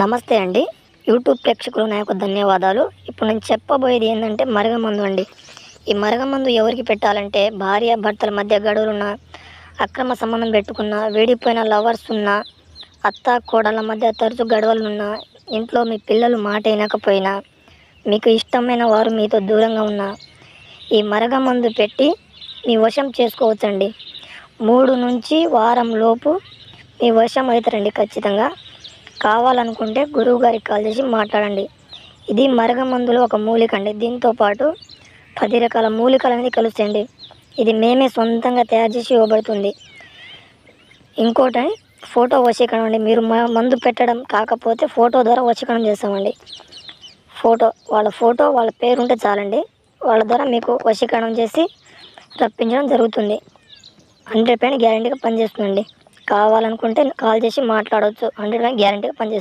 నమస్తే అండి. యూట్యూబ్ ప్రేక్షకులు నా యొక్క ధన్యవాదాలు. ఇప్పుడు నేను చెప్పబోయేది ఏంటంటే మరగమందు అండి. ఈ మరగమందు ఎవరికి పెట్టాలంటే భార్య భర్తల మధ్య గడువులున్న అక్రమ సంబంధం పెట్టుకున్న వేడిపోయిన లవర్స్ ఉన్న అత్త కోడల మధ్య తరచు గడవలు ఇంట్లో మీ పిల్లలు మాట వినకపోయినా మీకు ఇష్టమైన వారు మీతో దూరంగా ఉన్న ఈ మరగమందు పెట్టి మీ వశం చేసుకోవచ్చండి. మూడు నుంచి వారం లోపు మీ వశం అవుతారండి ఖచ్చితంగా. కావాలనుకుంటే గురువు గారికి కాల్ చేసి మాట్లాడండి. ఇది మరగమందులో ఒక మూలిక అండి. దీంతో పాటు పది రకాల మూలికలు అనేది కలుస్తాయండి. ఇది మేమే సొంతంగా తయారు చేసి ఇవ్వబడుతుంది. ఇంకోటి ఫోటో వశీకరణం అండి. మీరు మందు పెట్టడం కాకపోతే ఫోటో ద్వారా వశీకరణం చేస్తామండి. ఫోటో వాళ్ళ ఫోటో వాళ్ళ పేరు ఉంటే చాలండి. వాళ్ళ ద్వారా మీకు వశీకరణం చేసి రప్పించడం జరుగుతుంది. హండ్రెడ్ పైన గ్యారంటీగా పనిచేస్తుందండి. కావాలనుకుంటే కాల్ చేసి మాట్లాడవచ్చు హండ్రెడ్ పైన గ్యారంటీగా పనిచేస్తుంది.